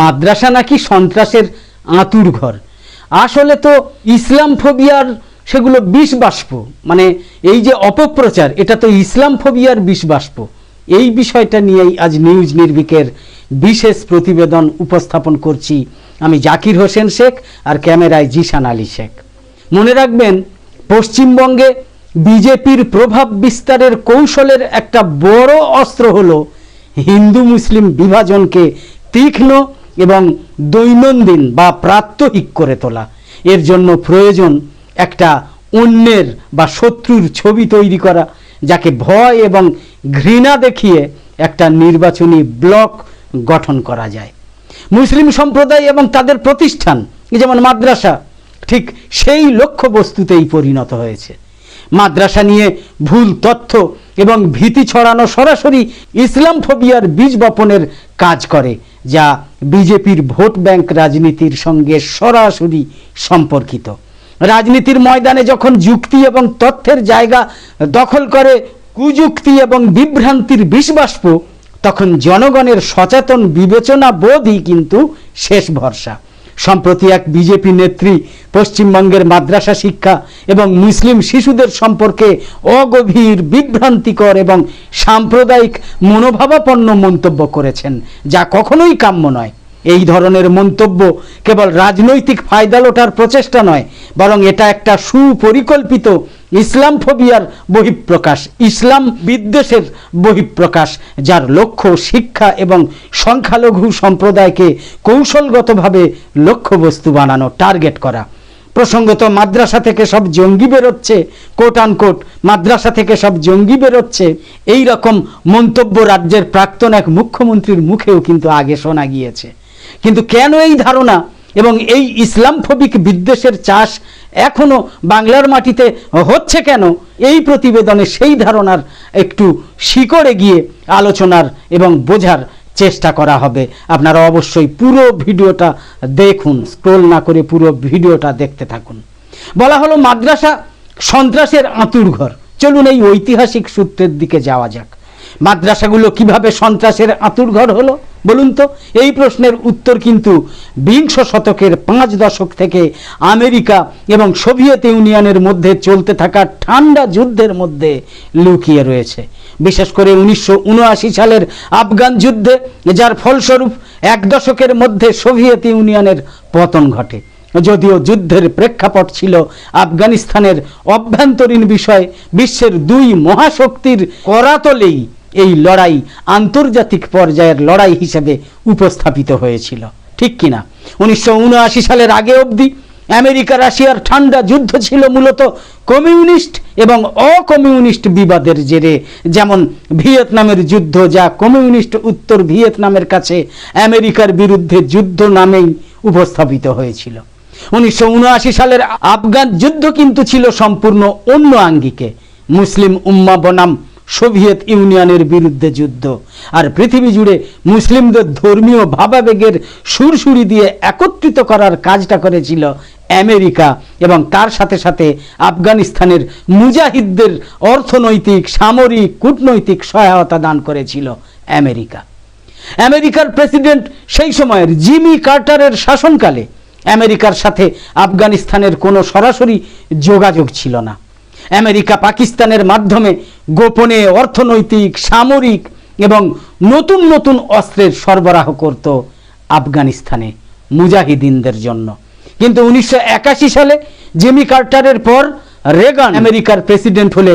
মাদ্রাসা নাকি সন্ত্রাসের আঁতুর ঘর। আসলে তো ইসলাম ফোবিয়ার সেগুলো বিষ বাষ্প মানে এই যে অপপ্রচার, এটা তো ইসলাম ফোবিয়ার বিষ বাষ্প এই বিষয়টা নিয়েই আজ নিউজ নির্বিকের বিশেষ প্রতিবেদন উপস্থাপন করছি আমি জাকির হোসেন শেখ আর ক্যামেরায় জিশান আলী শেখ। মনে রাখবেন, পশ্চিমবঙ্গে বিজেপির প্রভাব বিস্তারের কৌশলের একটা বড় অস্ত্র হলো হিন্দু মুসলিম বিভাজনকে তীক্ষ্ণ এবং দৈনন্দিন বা প্রাত্যহিক করে তোলা। এর জন্য প্রয়োজন একটা অন্যের বা শত্রুর ছবি তৈরি করা, যাকে ভয় এবং ঘৃণা দেখিয়ে একটা নির্বাচনী ব্লক গঠন করা যায়। মুসলিম সম্প্রদায় এবং তাদের প্রতিষ্ঠান যেমন মাদ্রাসা, ঠিক সেই লক্ষ্যবস্তুতেই পরিণত হয়েছে। মাদ্রাসা নিয়ে ভুল তথ্য এবং ভীতি ছড়ানো সরাসরি ইসলাম ফোবিয়ার বীজ বপনের কাজ করে, যা বিজেপির ভোট ব্যাংক রাজনীতির সঙ্গে সরাসরি সম্পর্কিত। রাজনীতির ময়দানে যখন যুক্তি এবং তথ্যের জায়গা দখল করে কুযুক্তি এবং বিভ্রান্তির বিষবাষ্প, তখন জনগণের সচেতন বিবেচনা বোধই কিন্তু শেষ ভরসা। সম্প্রতি এক বিজেপি নেত্রী পশ্চিমবঙ্গের মাদ্রাসা শিক্ষা এবং মুসলিম শিশুদের সম্পর্কে অগভীর বিভ্রান্তিকর এবং সাম্প্রদায়িক মনোভাবাপন্ন মন্তব্য করেছেন, যা কখনোই কাম্য নয়। এই ধরনের মন্তব্য কেবল রাজনৈতিক ফায়দা লোটার প্রচেষ্টা নয়, বরং এটা একটা সুপরিকল্পিত ইসলাম ফোবিয়ার বহিঃপ্রকাশ, ইসলাম বিদ্বেষের বহিঃপ্রকাশ, যার লক্ষ্য শিক্ষা এবং সংখ্যালঘু সম্প্রদায়কে কৌশলগতভাবে লক্ষ্যবস্তু বানানো, টার্গেট করা। প্রসঙ্গত, মাদ্রাসা থেকে সব জঙ্গি বেরোচ্ছে কোট আনকোট মাদ্রাসা থেকে সব জঙ্গি বেরোচ্ছে এই রকম মন্তব্য রাজ্যের প্রাক্তন এক মুখ্যমন্ত্রীর মুখেও কিন্তু আগে শোনা গিয়েছে। কিন্তু কেন এই ধারণা? এবং এই ইসলামফোবিক বিদ্বেষের চাষ এখনও বাংলার মাটিতে হচ্ছে কেন? এই প্রতিবেদনে সেই ধারণার একটু শিকড়ে গিয়ে আলোচনার এবং বোঝার চেষ্টা করা হবে। আপনারা অবশ্যই পুরো ভিডিওটা দেখুন স্ক্রোল না করে পুরো ভিডিওটা দেখতে থাকুন। বলা হলো, মাদ্রাসা সন্ত্রাসের আঁতুর ঘর। চলুন এই ঐতিহাসিক সূত্রের দিকে যাওয়া যাক। মাদ্রাসাগুলো কীভাবে সন্ত্রাসের আঁতুর ঘর হলো? বলুন তো, এই প্রশ্নের উত্তর কিন্তু বিংশ শতকের পাঁচ দশক থেকে আমেরিকা এবং সোভিয়েত ইউনিয়নের মধ্যে চলতে থাকা ঠান্ডা যুদ্ধের মধ্যে লুকিয়ে রয়েছে। বিশেষ করে উনিশশো উনআশি সালের আফগান যুদ্ধে, যার ফলস্বরূপ এক দশকের মধ্যে সোভিয়েত ইউনিয়নের পতন ঘটে। যদিও যুদ্ধের প্রেক্ষাপট ছিল আফগানিস্তানের অভ্যন্তরীণ বিষয় বিশ্বের দুই মহাশক্তির করাতলেই এই লড়াই আন্তর্জাতিক পর্যায়ের লড়াই হিসেবে উপস্থাপিত হয়েছিল। ঠিক কিনা? উনিশশো উনআশি সালের আগে অবধি আমেরিকা রাশিয়ার ঠান্ডা যুদ্ধ ছিল মূলত কমিউনিস্ট এবং অকমিউনিস্ট বিবাদের জেরে। যেমন ভিয়েতনামের যুদ্ধ যা কমিউনিস্ট উত্তর ভিয়েতনামের কাছে আমেরিকার বিরুদ্ধে যুদ্ধ নামেই উপস্থাপিত হয়েছিল। উনিশশো উনআশি সালের আফগান যুদ্ধ কিন্তু ছিল সম্পূর্ণ অন্য আঙ্গিকে। মুসলিম উম্মা বনাম সোভিয়েত ইউনিয়নের বিরুদ্ধে যুদ্ধ। আর পৃথিবী জুড়ে মুসলিমদের ধর্মীয় ভাবাবেগের সুরসুরি দিয়ে একত্রিত করার কাজটা করেছিল আমেরিকা এবং তার সাথে সাথে আফগানিস্তানের মুজাহিদদের অর্থনৈতিক, সামরিক, কূটনৈতিক সহায়তা দান করেছিল আমেরিকা। আমেরিকার প্রেসিডেন্ট সেই সময়ের জিমি কার্টারের শাসনকালে আমেরিকার সাথে আফগানিস্তানের কোনো সরাসরি যোগাযোগ ছিল না। আমেরিকা পাকিস্তানের মাধ্যমে গোপনে অর্থনৈতিক, সামরিক এবং নতুন নতুন অস্ত্রের সরবরাহ করত আফগানিস্তানে মুজাহিদিনদের জন্য। কিন্তু উনিশশো একাশি সালে জেমি কার্টারের পর রেগান আমেরিকার প্রেসিডেন্ট হলে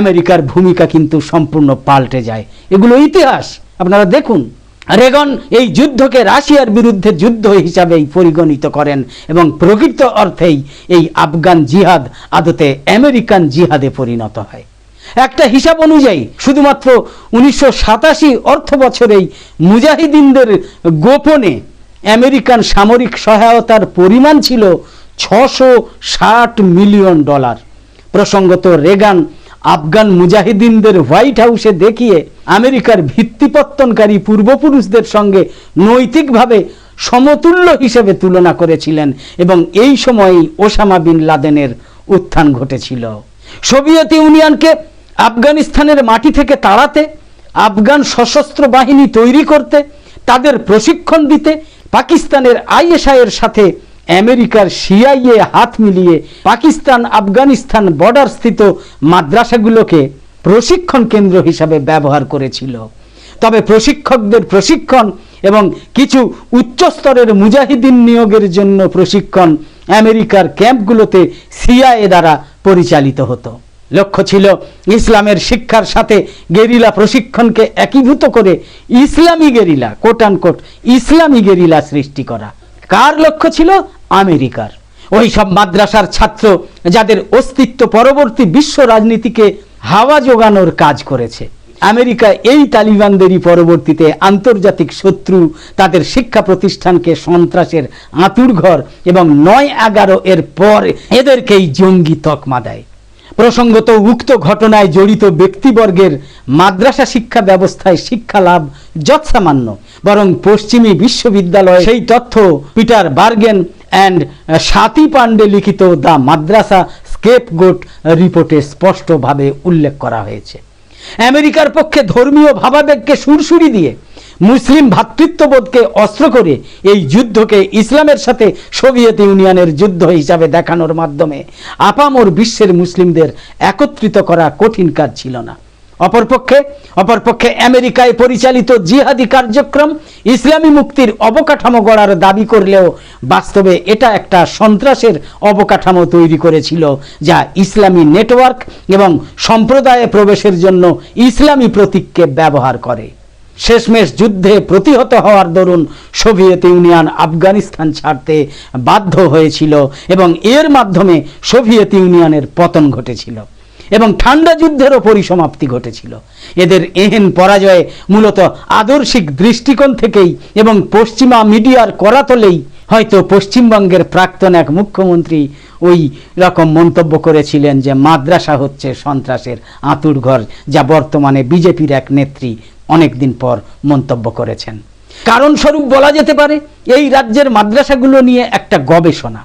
আমেরিকার ভূমিকা কিন্তু সম্পূর্ণ পাল্টে যায়। এগুলো ইতিহাস। আপনারা দেখুন। রেগন এই যুদ্ধকে রাশিয়ার বিরুদ্ধে যুদ্ধ হিসাবেই পরিগণিত করেন এবং প্রকৃত অর্থেই এই আফগান জিহাদ আদতে আমেরিকান জিহাদে পরিণত হয়। একটা হিসাব অনুযায়ী, শুধুমাত্র উনিশশো সাতাশি অর্থ বছরেই মুজাহিদিনদের গোপনে আমেরিকান সামরিক সহায়তার পরিমাণ ছিল ছশো ষাট মিলিয়ন ডলার। প্রসঙ্গত রেগান আফগান মুজাহিদিনদের হোয়াইট হাউসে দেখিয়ে আমেরিকার ভিত্তিপত্তনকারী পূর্বপুরুষদের সঙ্গে নৈতিকভাবে সমতুল্য হিসেবে তুলনা করেছিলেন এবং এই সময়ই ওসামা বিন লাদেনের উত্থান ঘটেছিল। সোভিয়েত ইউনিয়নকে আফগানিস্তানের মাটি থেকে তাড়াতে, আফগান সশস্ত্র বাহিনী তৈরি করতে, তাদের প্রশিক্ষণ দিতে, পাকিস্তানের আইএসআইয়ের সাথে আমেরিকার সিআইএ হাত মিলিয়ে পাকিস্তান, আফগানিস্তান বর্ডার স্থিত মাদ্রাসাগুলোকে প্রশিক্ষণ কেন্দ্র হিসাবে ব্যবহার করেছিল। তবে প্রশিক্ষকদের প্রশিক্ষণ এবং কিছু উচ্চস্তরের মুজাহিদিন নিয়োগের জন্য প্রশিক্ষণ আমেরিকার ক্যাম্পগুলোতে সিআইএ দ্বারা পরিচালিত হতো। লক্ষ্য ছিল ইসলামের শিক্ষার সাথে গেরিলা প্রশিক্ষণকে একীভূত করে ইসলামী গেরিলা কোট কোট ইসলামী গেরিলা সৃষ্টি করা। কার লক্ষ্য ছিল? আমেরিকার। ওই সব মাদ্রাসার ছাত্র যাদের অস্তিত্ব পরবর্তী বিশ্ব রাজনীতিকে হাওয়া যোগানোর কাজ করেছে। আমেরিকা এই তালিবানদেরই পরবর্তীতে আন্তর্জাতিক শত্রু, তাদের শিক্ষা প্রতিষ্ঠানকে সন্ত্রাসের আঁতুড়ঘর এবং নয় এগারো এর পর এদেরকেই জঙ্গি তকমা দেয়। প্রসঙ্গত উক্ত ঘটনায় জড়িত ব্যক্তিবর্গের মাদ্রাসা শিক্ষা ব্যবস্থায় শিক্ষা লাভ যৎসামান্য, বরং পশ্চিমী বিশ্ববিদ্যালয় সেই তথ্য Peter Bergen and Swati Pandey লিখিত দ্য মাদ্রাসা স্কেপ গোট রিপোর্টে স্পষ্টভাবে উল্লেখ করা হয়েছে। আমেরিকার পক্ষে ধর্মীয় ভাবাবেগকে সুরসুরি দিয়ে মুসলিম ভ্রাতৃত্ববোধকে অস্ত্র করে এই যুদ্ধকে ইসলামের সাথে সোভিয়েত ইউনিয়নের যুদ্ধ হিসাবে দেখানোর মাধ্যমে আপামর বিশ্বের মুসলিমদের একত্রিত করা কঠিন কাজ ছিল না। অপরপক্ষে অপরপক্ষে আমেরিকায় পরিচালিত জিহাদি কার্যক্রম ইসলামী মুক্তির অবকাঠামো গড়ার দাবি করলেও বাস্তবে এটা একটা সন্ত্রাসের অবকাঠামো তৈরি করেছিল, যা ইসলামী নেটওয়ার্ক এবং সম্প্রদায়ে প্রবেশের জন্য ইসলামী প্রতীককে ব্যবহার করে। শেষমেশ যুদ্ধে প্রতিহত হওয়ার দরুন সোভিয়েত ইউনিয়ন আফগানিস্তান ছাড়তে বাধ্য হয়েছিল এবং এর মাধ্যমে সোভিয়েত ইউনিয়নের পতন ঘটেছিল। এবং ঠান্ডা যুদ্ধেরও পরিসমাপ্তি ঘটেছিল। এদের এহেন পরাজয়ে মূলত আদর্শিক দৃষ্টিকোণ থেকেই এবং পশ্চিমা মিডিয়ার করাতলেই হয়তো পশ্চিমবঙ্গের প্রাক্তন এক মুখ্যমন্ত্রী ওই রকম মন্তব্য করেছিলেন যে মাদ্রাসা হচ্ছে সন্ত্রাসের আঁতুড়ঘর যা বর্তমানে বিজেপির এক নেত্রী অনেকদিন পর মন্তব্য করেছেন। কারণস্বরূপ বলা যেতে পারে, এই রাজ্যের মাদ্রাসাগুলো নিয়ে একটা গবেষণা।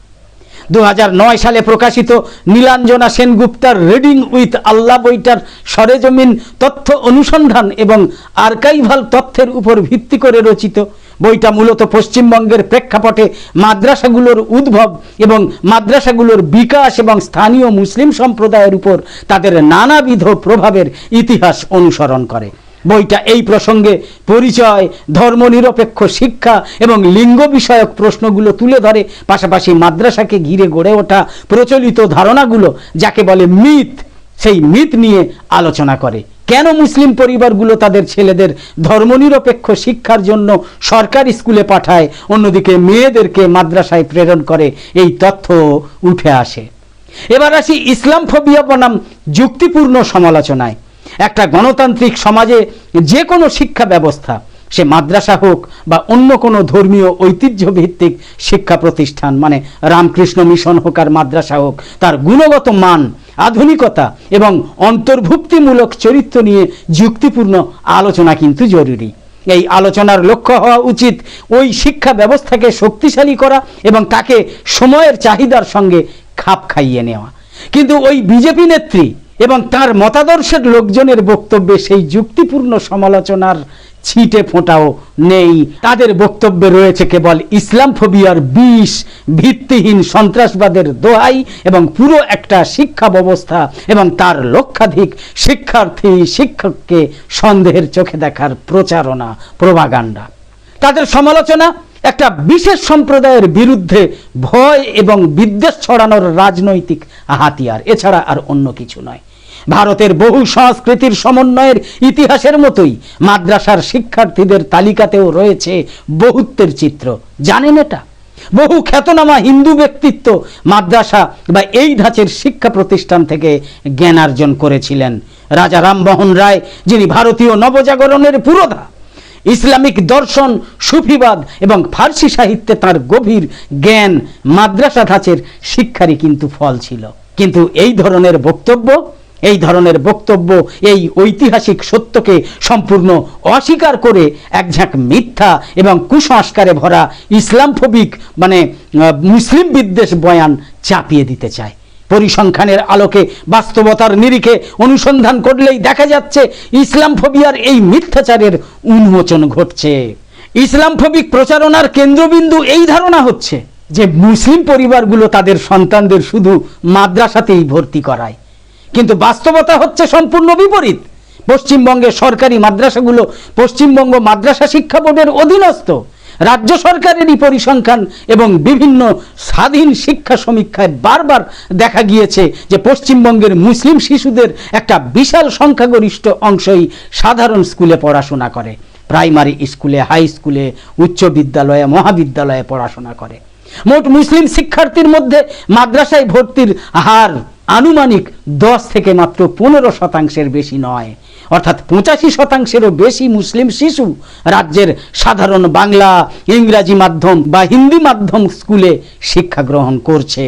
দু হাজার নয় সালে প্রকাশিত নীলাঞ্জনা সেনগুপ্তার রিডিং উইথ আল্লাহ বইটার সরেজমিন তথ্য অনুসন্ধান এবং আর্কাইভাল তথ্যের উপর ভিত্তি করে রচিত। বইটা মূলত পশ্চিমবঙ্গের প্রেক্ষাপটে মাদ্রাসাগুলোর উদ্ভব এবং মাদ্রাসাগুলোর বিকাশ এবং স্থানীয় মুসলিম সম্প্রদায়ের উপর তাদের নানাবিধ প্রভাবের ইতিহাস অনুসরণ করে। বইটা এই প্রসঙ্গে পরিচয় ধর্মনিরপেক্ষ শিক্ষা এবং লিঙ্গ বিষয়ক প্রশ্নগুলো তুলে ধরে, পাশাপাশি মাদ্রাসাকে ঘিরে গড়ে ওঠা প্রচলিত ধারণাগুলো যাকে বলে মিথ, সেই মিথ নিয়ে আলোচনা করে। কেন মুসলিম পরিবারগুলো তাদের ছেলেদের ধর্মনিরপেক্ষ শিক্ষার জন্য সরকারি স্কুলে পাঠায়, অন্যদিকে মেয়েদেরকে মাদ্রাসায় প্রেরণ করে? এই তথ্য উঠে আসে। এবার আসি ইসলাম ফোবিয়া বনাম যুক্তিপূর্ণ সমালোচনায়। একটা গণতান্ত্রিক সমাজে যে কোনো শিক্ষা ব্যবস্থা, সে মাদ্রাসা হোক বা অন্য কোনো ধর্মীয় ঐতিহ্য ভিত্তিক শিক্ষা প্রতিষ্ঠান মানে রামকৃষ্ণ মিশন হোক আর মাদ্রাসা হোক, তার গুণগত মান, আধুনিকতা এবং অন্তর্ভুক্তিমূলক চরিত্র নিয়ে যুক্তিপূর্ণ আলোচনা কিন্তু জরুরি। এই আলোচনার লক্ষ্য হওয়া উচিত ওই শিক্ষা ব্যবস্থাকে শক্তিশালী করা এবং তাকে সময়ের চাহিদার সঙ্গে খাপ খাইয়ে নেওয়া। কিন্তু ওই বিজেপি নেত্রী এবং তার মতাদর্শের লোকজনের বক্তব্যে সেই যুক্তিপূর্ণ সমালোচনার ছিটে ফোঁটাও নেই। তাদের বক্তব্যে রয়েছে কেবল ইসলাম ফোবিয়ার বিষ, ভিত্তিহীন সন্ত্রাসবাদের দোহাই এবং পুরো একটা শিক্ষা ব্যবস্থা এবং তার লক্ষাধিক শিক্ষার্থী, শিক্ষককে সন্দেহের চোখে দেখার প্রচারণা, প্রভাগান্ডা। তাদের সমালোচনা একটা বিশেষ সম্প্রদায়ের বিরুদ্ধে ভয় এবং বিদ্বেষ ছড়ানোর রাজনৈতিক হাতিয়ার। এছাড়া আর অন্য কিছু নয়। ভারতের বহু সংস্কৃতির সমন্বয়ের ইতিহাসের মতোই মাদ্রাসার শিক্ষার্থীদের তালিকাতেও রয়েছে বহুত্বের চিত্র। জানেন এটা? বহু খ্যাতনামা হিন্দু ব্যক্তিত্ব মাদ্রাসা বা এই ধাঁচের শিক্ষা প্রতিষ্ঠান থেকে জ্ঞানার্জন করেছিলেন। রাজা রামমোহন রায়, যিনি ভারতীয় নবজাগরণের পুরোধা। ইসলামিক দর্শন, সুফিবাদ এবং ফার্সি সাহিত্যে তার গভীর জ্ঞান মাদ্রাসা ধাঁচের শিক্ষারই কিন্তু ফল ছিল। কিন্তু এই ধরনের বক্তব্য, এই ধরনের বক্তব্য, এই ঐতিহাসিক সত্যকে সম্পূর্ণ অস্বীকার করে একঝাঁক মিথ্যা এবং কুসংস্কারে ভরা ইসলামফোবিক মানে মুসলিম বিদ্বেষ বয়ান চাপিয়ে দিতে চায়। পরিসংখ্যানের আলোকে, বাস্তবতার নিরিখে অনুসন্ধান করলেই দেখা যাচ্ছে ইসলাম ফোবিয়ার এই মিথ্যাচারের উন্মোচন ঘটছে। ইসলাম ইসলামফোবিক প্রচারণার কেন্দ্রবিন্দু এই ধারণা হচ্ছে যে মুসলিম পরিবারগুলো তাদের সন্তানদের শুধু মাদ্রাসাতেই ভর্তি করায়। কিন্তু বাস্তবতা হচ্ছে সম্পূর্ণ বিপরীত। পশ্চিমবঙ্গের সরকারি মাদ্রাসাগুলো পশ্চিমবঙ্গ মাদ্রাসা শিক্ষা বোর্ডের অধীনস্থ। রাজ্য সরকারেরই পরিসংখ্যান এবং বিভিন্ন স্বাধীন শিক্ষা সমীক্ষায় বারবার দেখা গিয়েছে যে পশ্চিমবঙ্গের মুসলিম শিশুদের একটা বিশাল সংখ্যাগরিষ্ঠ অংশই সাধারণ স্কুলে পড়াশোনা করে। প্রাইমারি স্কুলে, হাই স্কুলে, উচ্চ বিদ্যালয়ে, মহাবিদ্যালয়ে পড়াশোনা করে। মোট মুসলিম শিক্ষার্থীর মধ্যে মাদ্রাসায় ভর্তির হার আনুমানিক দশ থেকে মাত্র পনেরো শতাংশের বেশি নয়। অর্থাৎ পঁচাশি শতাংশেরও বেশি মুসলিম শিশু রাজ্যের সাধারণ বাংলা, ইংরাজি মাধ্যম বা হিন্দি মাধ্যম স্কুলে শিক্ষা গ্রহণ করছে।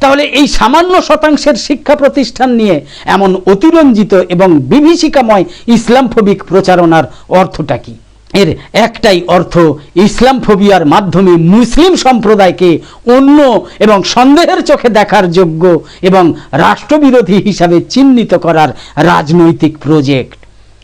তাহলে এই সামান্য শতাংশের শিক্ষা প্রতিষ্ঠান নিয়ে এমন অতিরঞ্জিত এবং বিভীষিকাময় ইসলামফোবিক প্রচারণার অর্থটা কি? এর একটাই অর্থ ইসলাম ফোবিয়ার মাধ্যমে মুসলিম সম্প্রদায়কে অন্য এবং সন্দেহের চোখে দেখার যোগ্য এবং রাষ্ট্রবিরোধী হিসাবে চিহ্নিত করার রাজনৈতিক প্রজেক্ট।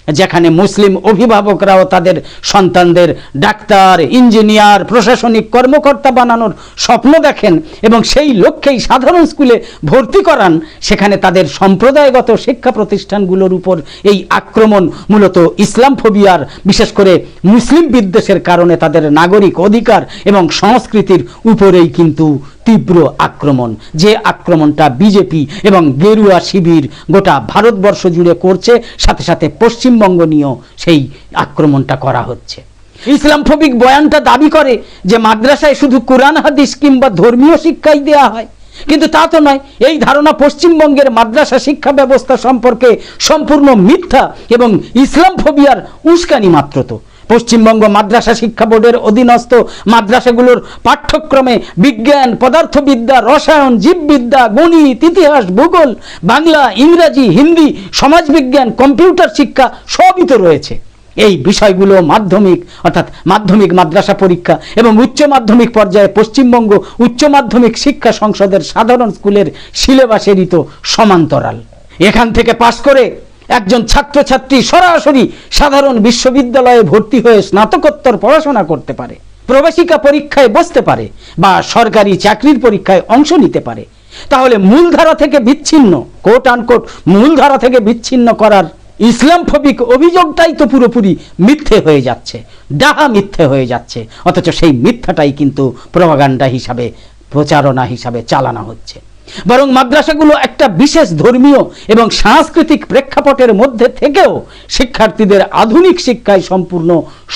যেখানে মুসলিম অভিভাবকরাও তাদের সন্তানদের ডাক্তার, ইঞ্জিনিয়ার, প্রশাসনিক কর্মকর্তা বানানোর স্বপ্ন দেখেন এবং সেই লক্ষ্যেই সাধারণ স্কুলে ভর্তি করান। সেখানে তাদের সম্প্রদায়গত শিক্ষা প্রতিষ্ঠানগুলোর উপর এই আক্রমণ মূলত ইসলাম ফোবিয়ার, বিশেষ করে মুসলিম বিদ্বেষের কারণে তাদের নাগরিক অধিকার এবং সংস্কৃতির উপরেই কিন্তু তীব্র আক্রমণ। যে আক্রমণটা বিজেপি এবং গেরুয়া শিবির গোটা ভারতবর্ষ জুড়ে করছে, সাথে সাথে পশ্চিমবঙ্গ নিয়েও সেই আক্রমণটা করা হচ্ছে। ইসলামফোবিক বয়ানটা দাবি করে যে মাদ্রাসায় শুধু কোরআন, হাদিস কিংবা ধর্মীয় শিক্ষাই দেওয়া হয়। কিন্তু তা তো নয়, এই ধারণা পশ্চিমবঙ্গের মাদ্রাসা শিক্ষা ব্যবস্থা সম্পর্কে সম্পূর্ণ মিথ্যা এবং ইসলাম ফোবিয়ার উস্কানি মাত্র তো। পশ্চিমবঙ্গ মাদ্রাসা শিক্ষা বোর্ডের অধীনস্থ মাদ্রাসাগুলোর পাঠ্যক্রমে বিজ্ঞান, পদার্থবিদ্যা, রসায়ন, জীববিদ্যা, গণিত, ইতিহাস, ভূগোল, বাংলা, ইংরাজি, হিন্দি, সমাজবিজ্ঞান, কম্পিউটার শিক্ষা সবই তো রয়েছে। এই বিষয়গুলো মাধ্যমিক, অর্থাৎ মাধ্যমিক মাদ্রাসা পরীক্ষা এবং উচ্চ মাধ্যমিক পর্যায়ে পশ্চিমবঙ্গ উচ্চ মাধ্যমিক শিক্ষা সংসদের সাধারণ স্কুলের সিলেবাসেরই তো সমান্তরাল। এখান থেকে পাশ করে একজন ছাত্রছাত্রী সরাসরি সাধারণ বিশ্ববিদ্যালয়ে ভর্তি হয়ে স্নাতকোত্তর পড়াশোনা করতে পারে, প্রবেশিকা পরীক্ষায় বসতে পারে বা সরকারি চাকরির পরীক্ষায় অংশ নিতে পারে। তাহলে মূলধারা থেকে বিচ্ছিন্ন কোট আনকোট মূলধারা থেকে বিচ্ছিন্ন করার ইসলাম ইসলামফোবিক অভিযোগটাই তো পুরোপুরি মিথ্যে হয়ে যাচ্ছে, ডাহা মিথ্যে হয়ে যাচ্ছে। অথচ সেই মিথ্যাটাই কিন্তু প্রভাগান্ডা হিসাবে, প্রচারণা হিসাবে চালানো হচ্ছে। বরং মাদ্রাসাগুলো একটা বিশেষ ধর্মীয় এবং সাংস্কৃতিক প্রেক্ষাপটের মধ্যে থেকেও শিক্ষার্থীদের আধুনিক শিক্ষায় সম্পূর্ণ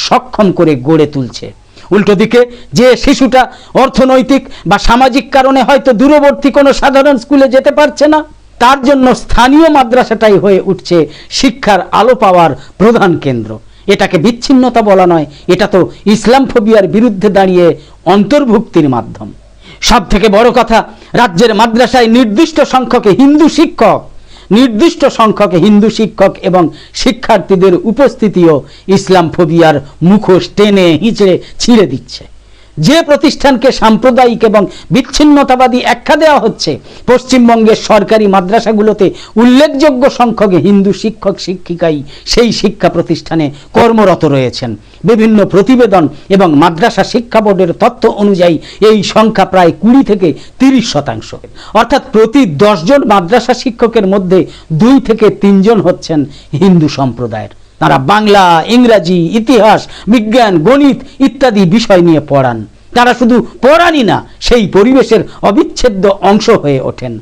সক্ষম করে গড়ে তুলছে। উল্টো দিকে, যে শিশুটা অর্থনৈতিক বা সামাজিক কারণে হয়তো দূরবর্তী কোনো সাধারণ স্কুলে যেতে পারছে না, তার জন্য স্থানীয় মাদ্রাসাটাই হয়ে উঠছে শিক্ষার আলো পাওয়ার প্রধান কেন্দ্র। এটাকে বিচ্ছিন্নতা বলা নয়, এটা তো ইসলাম ফোবিয়ার বিরুদ্ধে দাঁড়িয়ে অন্তর্ভুক্তির মাধ্যম। সব থেকে বড় কথা, রাজ্যের মাদ্রাসায় নির্দিষ্ট সংখ্যক হিন্দু শিক্ষক, নির্দিষ্ট সংখ্যক হিন্দু শিক্ষক এবং শিক্ষার্থীদের উপস্থিতিও ইসলাম ফোবিয়ার মুখোশ টেনে হিঁচড়ে ছিঁড়ে দিচ্ছে। যে প্রতিষ্ঠানকে সাম্প্রদায়িক এবং বিচ্ছিন্নতাবাদী আখ্যা দেওয়া হচ্ছে, পশ্চিমবঙ্গের সরকারি মাদ্রাসাগুলোতে উল্লেখযোগ্য সংখ্যক হিন্দু শিক্ষক, শিক্ষিকাই সেই শিক্ষা প্রতিষ্ঠানে কর্মরত রয়েছেন। বিভিন্ন প্রতিবেদন এবং মাদ্রাসা শিক্ষা বোর্ডের তথ্য অনুযায়ী এই সংখ্যা প্রায় কুড়ি থেকে তিরিশ শতাংশ। অর্থাৎ প্রতি দশজন মাদ্রাসা শিক্ষকের মধ্যে দুই থেকে তিনজন হচ্ছেন হিন্দু সম্প্রদায়ের। তারা বাংলা, ইংরাজি, ইতিহাস, বিজ্ঞান, গণিত ইত্যাদি বিষয় নিয়ে পড়ান। তারা শুধু পড়ানই না, সেই পরিবেশের অবিচ্ছেদ্য অংশ হয়ে ওঠেন।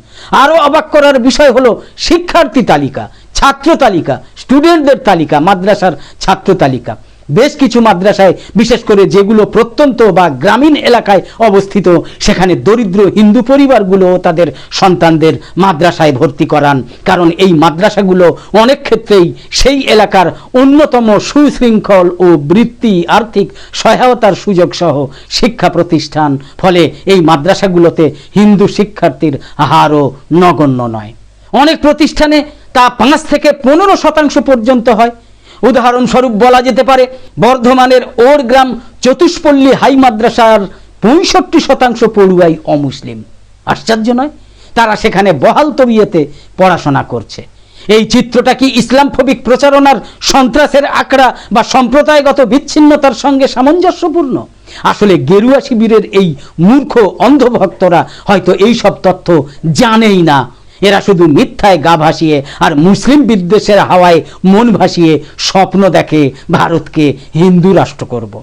আরও অবাক করার বিষয় হলো শিক্ষার্থী তালিকা, ছাত্র তালিকা, স্টুডেন্টদের তালিকা, মাদ্রাসার ছাত্র তালিকা। বেশ কিছু মাদ্রাসায়, বিশেষ করে যেগুলো প্রত্যন্ত বা গ্রামীণ এলাকায় অবস্থিত, সেখানে দরিদ্র হিন্দু পরিবারগুলো তাদের সন্তানদের মাদ্রাসায় ভর্তি করান। কারণ এই মাদ্রাসাগুলো অনেক ক্ষেত্রেই সেই এলাকার অন্যতম সুশৃঙ্খল ও বৃত্তি, আর্থিক সহায়তার সুযোগ সহ শিক্ষা প্রতিষ্ঠান। ফলে এই মাদ্রাসাগুলোতে হিন্দু শিক্ষার্থীর হারও নগণ্য নয়। অনেক প্রতিষ্ঠানে তা পাঁচ থেকে পনেরো শতাংশ পর্যন্ত হয়। উদাহরণস্বরূপ বলা যেতে পারে, বর্ধমানের ওর গ্রাম চতুষ্পল্লী হাই মাদ্রাসার পঁয়ষট্টি শতাংশ পড়ুয়াই অমুসলিম। আশ্চর্য নয়? তারা সেখানে বহাল তবিয়েতে পড়াশোনা করছে। এই চিত্রটা কি ইসলামফোবিক প্রচারণার সন্ত্রাসের আঁকড়া বা সম্প্রদায়গত বিচ্ছিন্নতার সঙ্গে সামঞ্জস্যপূর্ণ? আসলে গেরুয়া শিবিরের এই মূর্খ অন্ধভক্তরা হয়তো এই সব তথ্য জানেই না। এরা শুধু মিথ্যায় গা ভাসিয়ে আর মুসলিম বিদ্বেষের হাওয়ায় মন ভাসিয়ে স্বপ্ন দেখে ভারতকে হিন্দু রাষ্ট্র করব।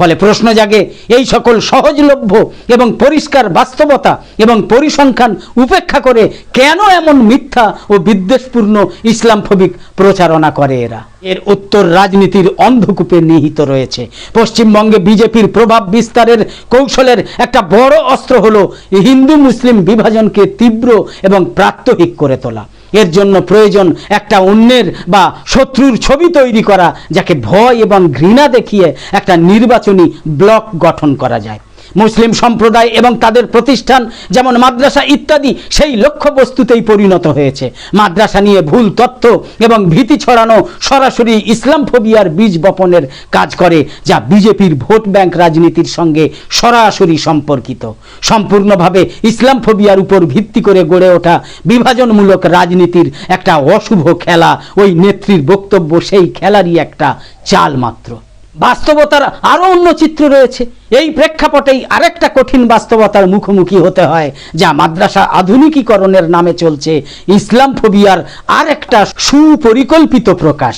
ফলে প্রশ্ন জাগে, এই সকল সহজলভ্য এবং পরিষ্কার বাস্তবতা এবং পরিসংখ্যান উপেক্ষা করে কেন এমন মিথ্যা ও বিদ্বেষপূর্ণ ইসলামফোবিক প্রচারণা করে এরা? এর উত্তর রাজনীতির অন্ধকূপে নিহিত রয়েছে। পশ্চিমবঙ্গে বিজেপির প্রভাব বিস্তারের কৌশলের একটা বড় অস্ত্র হলো হিন্দু মুসলিম বিভাজনকে তীব্র এবং প্রাত্যহিক করে তোলা। এর জন্য প্রয়োজন একটা অন্যের বা শত্রুর ছবি তৈরি করা, যাকে ভয় এবং ঘৃণা দেখিয়ে একটা নির্বাচনী ব্লক গঠন করা যায়। মুসলিম সম্প্রদায় এবং তাদের প্রতিষ্ঠান, যেমন মাদ্রাসা ইত্যাদি, সেই লক্ষ্যবস্তুতেই পরিণত হয়েছে। মাদ্রাসা নিয়ে ভুল তথ্য এবং ভীতি ছড়ানো সরাসরি ইসলাম ফোবিয়ার বীজ বপনের কাজ করে, যা বিজেপির ভোট ব্যাংক রাজনীতির সঙ্গে সরাসরি সম্পর্কিত। সম্পূর্ণভাবে ইসলাম ফোবিয়ার উপর ভিত্তি করে গড়ে ওঠা বিভাজনমূলক রাজনীতির একটা অশুভ খেলা, ওই নেত্রীর বক্তব্য সেই খেলারই একটা চাল মাত্র বাস্তবতার আরও অন্য চিত্র রয়েছে। এই প্রেক্ষাপটেই আরেকটা কঠিন বাস্তবতার মুখোমুখি হতে হয়, যা মাদ্রাসা আধুনিকীকরণের নামে চলছে। ইসলাম ফোবিয়ার আরেকটা সুপরিকল্পিত প্রকাশ।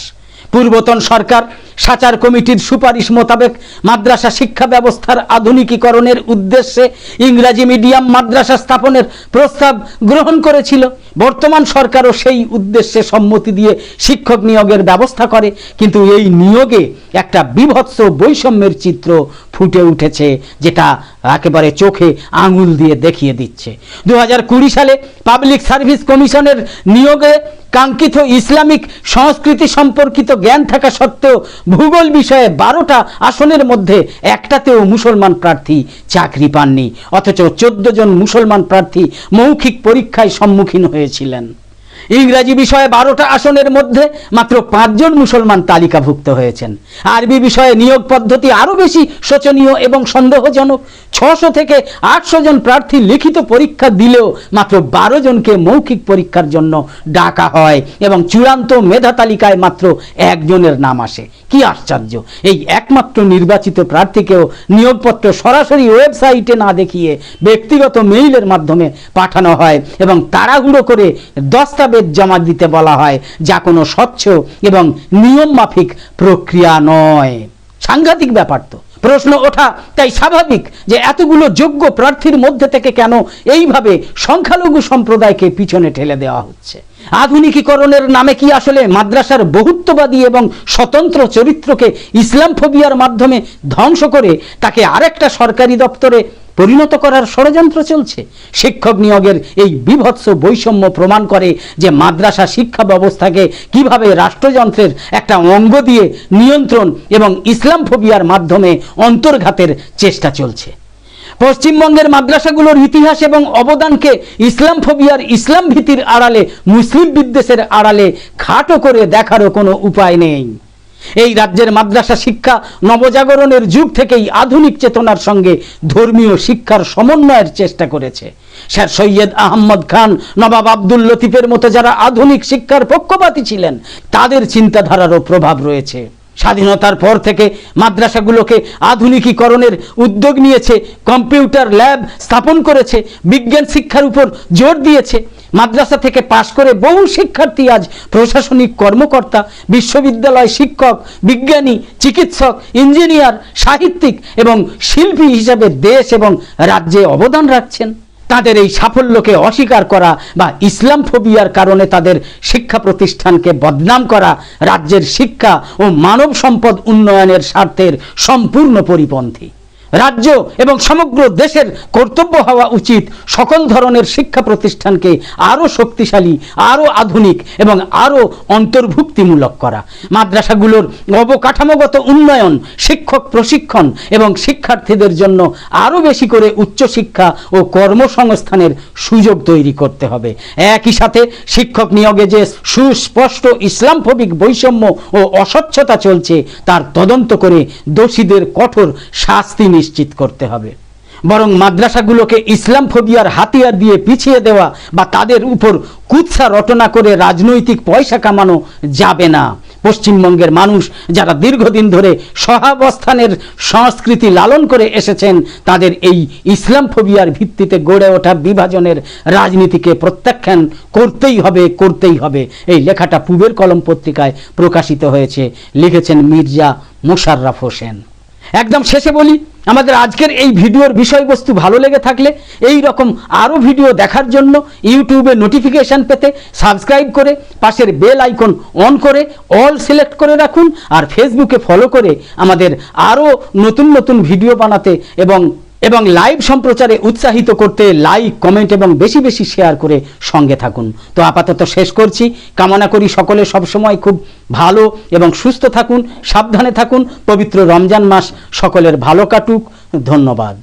পূর্বতন সরকার সাচার কমিটির সুপারিশ মোতাবেক মাদ্রাসা শিক্ষা ব্যবস্থার আধুনিকীকরণের উদ্দেশ্যে ইংরাজি মিডিয়াম মাদ্রাসা স্থাপনের প্রস্তাব গ্রহণ করেছিল। বর্তমান সরকারও সেই উদ্দেশ্যে সম্মতি দিয়ে শিক্ষক নিয়োগের ব্যবস্থা করে, কিন্তু এই নিয়োগে একটা বিভৎস বৈষম্যের চিত্র ফুটে উঠেছে, যেটা একেবারে চোখে আঙুল দিয়ে দেখিয়ে দিচ্ছে। দু হাজার কুড়ি সালে পাবলিক সার্ভিস কমিশনের নিয়োগে কাঙ্ক্ষিত ইসলামিক সংস্কৃতি সম্পর্কিত জ্ঞান থাকা সত্ত্বেও ভূগোল বিষয়ে বারোটা আসনের মধ্যে একটাতেও মুসলমান প্রার্থী চাকরি পাননি। অথচ চোদ্দ জন মুসলমান প্রার্থী মৌখিক পরীক্ষায় সম্মুখীন হয়েছিলেন। ইংরাজি বিষয়ে বারোটা আসনের মধ্যে মাত্র পাঁচজন মুসলমান তালিকাভুক্ত হয়েছেন। আরবি বিষয়ে নিয়োগ পদ্ধতি আরও বেশি শোচনীয় এবং সন্দেহজনক। ছশো থেকে আটশো জন প্রার্থী লিখিত পরীক্ষা দিলেও মাত্র বারো জনকে মৌখিক পরীক্ষার জন্য ডাকা হয় এবং চূড়ান্ত মেধা তালিকায় মাত্র একজনের নাম আসে। কি আশ্চর্য! এই একমাত্র নির্বাচিত প্রার্থীকেও নিয়োগপত্র সরাসরি ওয়েবসাইটে না দেখিয়ে ব্যক্তিগত মেইলের মাধ্যমে পাঠানো হয় এবং তাড়াহুড়ো করে দস্তাবেজ জমা দিতে বলা হয়, যা কোনো স্বচ্ছ এবং নিয়ম মাফিক প্রক্রিয়া নয়। সাংঘাতিক ব্যাপার তো। প্রশ্ন ওঠা, তাই স্বাভাবিক যে এতগুলো যোগ্য প্রার্থীর মধ্যে থেকে কেন এইভাবে সংখ্যালঘু সম্প্রদায়কে পিছনে ঠেলে দেওয়া হচ্ছে? আধুনিকীকরণের নামে কি আসলে মাদ্রাসার বহুত্ববাদী এবং স্বতন্ত্র চরিত্রকে ইসলাম ফোবিয়ার মাধ্যমে ধ্বংস করে তাকে আরেকটা সরকারি দপ্তরে পরিণত করার ষড়যন্ত্র চলছে। শিক্ষক নিয়োগের এই বিভৎস বৈষম্য প্রমাণ করে যে মাদ্রাসা শিক্ষা ব্যবস্থাকে কীভাবে রাষ্ট্রযন্ত্রের একটা অঙ্গ দিয়ে নিয়ন্ত্রণ এবং ইসলাম ফোবিয়ার মাধ্যমে অন্তর্ঘাতের চেষ্টা চলছে। পশ্চিমবঙ্গের মাদ্রাসাগুলোর ইতিহাস এবং অবদানকে ইসলাম ফোবিয়ার ইসলাম ভীতির আড়ালে, মুসলিম বিদ্বেষের আড়ালে খাটো করে দেখারও কোনো উপায় নেই। এই রাজ্যের মাদ্রাসা শিক্ষা নবজাগরণের যুগ থেকেই আধুনিক চেতনার সঙ্গে ধর্মীয় শিক্ষার সমন্বয়ের চেষ্টা করেছে। স্যার সৈয়দ আহম্মদ খান, নবাব আব্দুল লতিফের মতো যারা আধুনিক শিক্ষার পক্ষপাতী ছিলেন, তাদের চিন্তাধারারও প্রভাব রয়েছে। স্বাধীনতার পর থেকে মাদ্রাসাগুলোকে আধুনিকীকরণের উদ্যোগ নিয়েছে, কম্পিউটার ল্যাব স্থাপন করেছে, বিজ্ঞান শিক্ষার উপর জোর দিয়েছে। মাদ্রাসা থেকে পাশ করে বহু শিক্ষার্থী আজ প্রশাসনিক কর্মকর্তা, বিশ্ববিদ্যালয় শিক্ষক, বিজ্ঞানী, চিকিৎসক, ইঞ্জিনিয়ার, সাহিত্যিক এবং শিল্পী হিসাবে দেশ এবং রাজ্যে অবদান রাখছেন। তাদের এই সাফল্যকে অস্বীকার করা বা ইসলাম ফোবিয়ার কারণে তাদের শিক্ষা প্রতিষ্ঠানকে বদনাম করা রাজ্যের শিক্ষা ও মানব সম্পদ উন্নয়নের স্বার্থের সম্পূর্ণ পরিপন্থী। রাজ্য এবং সমগ্র দেশের কর্তব্য হওয়া উচিত সকল ধরনের শিক্ষা প্রতিষ্ঠানকে আরও শক্তিশালী আরও আধুনিক এবং আরও অন্তর্ভুক্তিমূলক করা। মাদ্রাসাগুলোর অবকাঠামোগত উন্নয়ন, শিক্ষক প্রশিক্ষণ এবং শিক্ষার্থীদের জন্য আরও বেশি করে উচ্চশিক্ষা ও কর্মসংস্থানের সুযোগ তৈরি করতে হবে। একই সাথে শিক্ষক নিয়োগে যে সুস্পষ্ট ইসলামফোবিক বৈষম্য ও অস্বচ্ছতা চলছে, তার তদন্ত করে দোষীদের কঠোর শাস্তি নিশ্চিত করতে হবে। বরং মাদ্রাসাগুলোকে ইসলাম ফোবিয়ার হাতিয়ার দিয়ে পিছিয়ে দেওয়া বা তাদের উপর কুৎসা রটনা করে রাজনৈতিক পয়সা কামানো যাবে না। পশ্চিমবঙ্গের মানুষ যারা দীর্ঘদিন ধরে সহাবস্থানের সংস্কৃতি লালন করে এসেছেন, তাদের এই ইসলাম ফোবিয়ার ভিত্তিতে গড়ে ওঠা বিভাজনের রাজনীতিকে প্রত্যাখ্যান করতেই হবে করতেই হবে। এই লেখাটা পূবের কলম পত্রিকায় প্রকাশিত হয়েছে। লিখেছেন মির্জা মোশাররফ হোসেন। একদম শেষে বলি, আমাদের আজকের এই ভিডিওর বিষয়বস্তু ভালো লেগে থাকলে এই রকম আরও ভিডিও দেখার জন্য ইউটিউবে নোটিফিকেশন পেতে সাবস্ক্রাইব করে পাশের বেল আইকন অন করে অল সিলেক্ট করে রাখুন আর ফেসবুকে ফলো করে আমাদের আরও নতুন নতুন ভিডিও বানাতে এবং এবং লাইভ সম্প্রচারে উৎসাহিত করতে লাইক কমেন্ট এবং বেশি বেশি শেয়ার করে সঙ্গে থাকুন। তো আপাতত শেষ করছি। কামনা করি সকলে সবসময় খুব ভালো এবং সুস্থ থাকুন, সাবধানে থাকুন। পবিত্র রমজান মাস সকলের ভালো কাটুক। ধন্যবাদ।